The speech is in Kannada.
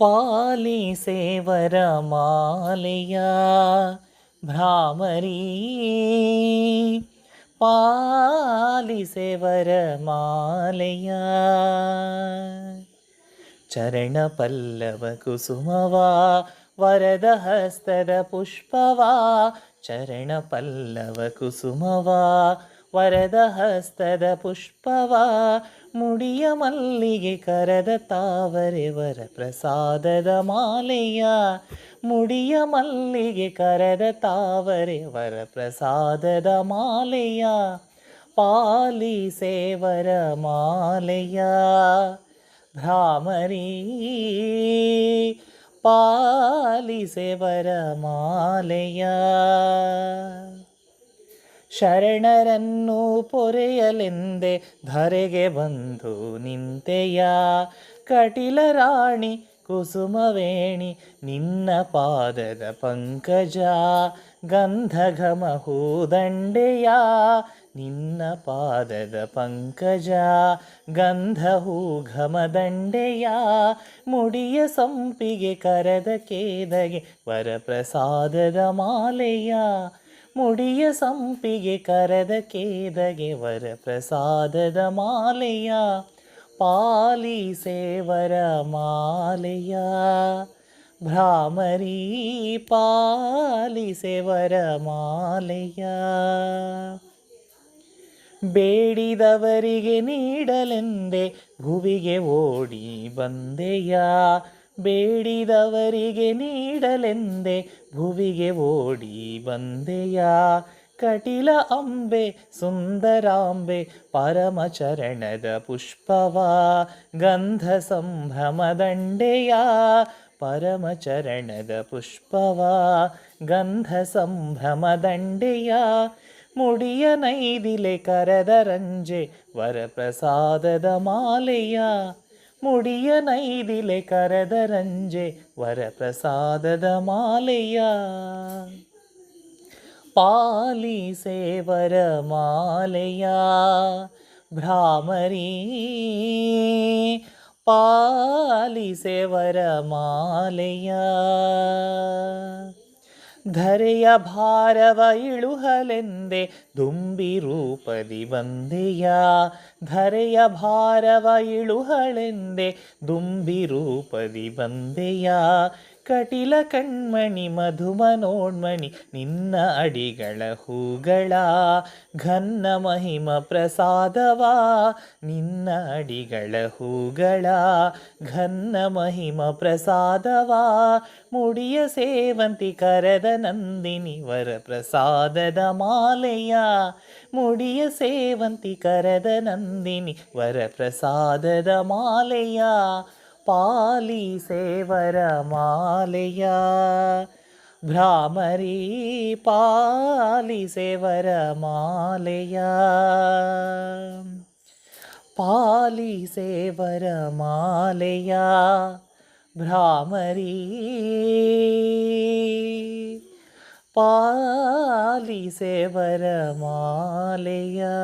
ಪಾಲಿಸೇವರ ಮಾಲೆಯ ಭ್ರಾಮರಿ. ಪಾಲಿಸೇವರ ಮಾಲೆಯ ಚರಣ ಪಲ್ಲವ ಕುಸುಮವ ವರದ ಹಸ್ತದ ಪುಷ್ಪವ ಚರಣ ಪಲ್ಲವ ಕುಸುಮವ ವರದ ಹಸ್ತದ ಪುಷ್ಪವ ಮುಡಿಯ ಮಲ್ಲಿಗೆ ಕರದ ತಾವರೆ ವರ ಪ್ರಸಾದದ ಮಾಲೆಯ ಮುಡಿಯ ಮಲ್ಲಿಗೆ ಕರದ ತಾವರೆ ವರ ಪ್ರಸಾದದ ಮಾಲೆಯ ಪಾಲಿಸೇವರ ಮಾಲೆಯ ಭ್ರಾಮರಿ ಪಾಲಿಸೆವರ ಮಾಲೆಯ ಶರಣರನ್ನು ಪೊರೆಯಲೆಂದೆ ಧರೆಗೆ ಬಂದು ನಿಂತೆಯ? ಕಟಿಲ ರಾಣಿ ಕುಸುಮವೇಣಿ, ನಿನ್ನ ಪಾದದ ಪಂಕಜ ಗಂಧ ಘಮ ಹೂದಂಡೆಯ? ನಿನ್ನ ಪಾದದ ಪಂಕಜ, ಗಂಧ ಘಮದಂಡೆಯ ಮುಡಿಯ ಸಂಪಿಗೆ ಕರದ ಕೇದಗೆ ವರಪ್ರಸಾದದ ಮಾಲೆಯ? ಮುಡಿಯ ಸಂಪಿಗೆ ಕರದ ಕೇದಗೆ ವರಪ್ರಸಾದದ ಮಾಲೆಯ ಪಾಲಿಸೇವರ ಮಾಲೆಯ ಭ್ರಾಮರಿ ಪಾಲಿಸೆವರ ಮಾಲೆಯ ಬೇಡಿದವರಿಗೆ ನೀಡಲೆಂದೆ ಭುವಿಗೆ ಓಡಿ ಬಂದೆಯ ಬೇಡಿದವರಿಗೆ ನೀಡಲೆಂದೆ ಭುವಿಗೆ ಓಡಿ ಬಂದೆಯ ಕಟಿಲ ಅಂಬೆ ಸುಂದರಾಂಬೆ ಪರಮಚರಣದ ಪುಷ್ಪವ ಗಂಧ ಸಂಭ್ರಮದಂಡೆಯ ಪರಮಚರಣದ ಪುಷ್ಪವ ಗಂಧ ಸಂಭ್ರಮದಂಡೆಯ ಮುಡಿಯ ನೈದಿಲೆ ಕರದ ರಂಜೆ ವರಪ್ರಸಾದದ ಮಾಲೆಯ ಮುಡಿಯ ನೈದಿಲೆ ಕರದ ರಂಜೆ ವರಪ್ರಸಾದದ ಮಾಲೆಯ ಪಾಲಿಸೇವರ ಮಾಲೆಯ ಭ್ರಾಮರಿ ಪಾಲಿಸೇವರ ಮಾಲೆಯ ಧರೆಯ ಭಾರವ ಇಳುಹಲೆಂದೆ ದುಂಬಿ ರೂಪದಿ ಬಂದೆಯ ಧರೆಯ ಭಾರವ ಇಳುಹಳೆಂದೆ ದುಂಬಿ ರೂಪದಿ ಬಂದೆಯ ಕಟಿಲ ಕಣ್ಮಣಿ, ಮಧುಮನೋಣ್ಮಣಿ, ನಿನ್ನ ಅಡಿಗಳ ಹೂಗಳ ಘನ್ನ ಮಹಿಮ ಪ್ರಸಾದವ. ನಿನ್ನ ಅಡಿಗಳ ಹೂಗಳ ಘನ್ನ ಮಹಿಮ ಪ್ರಸಾದವ. ಮುಡಿಯ ಸೇವಂತಿ ಕರದ ನಂದಿನಿ ವರ ಪ್ರಸಾದದ ಮಾಲೆಯ. ಮುಡಿಯ ಸೇವಂತಿ ಕರದ ನಂದಿನಿ ವರ ಪ್ರಸಾದದ ಮಾಲೆಯ. பாலி சேவரமாலையா? பிராமரி பாலி சேவரமாலையா? பாலி சேவரமாலையா? பிராமரி பாலி சேவரமாலையா?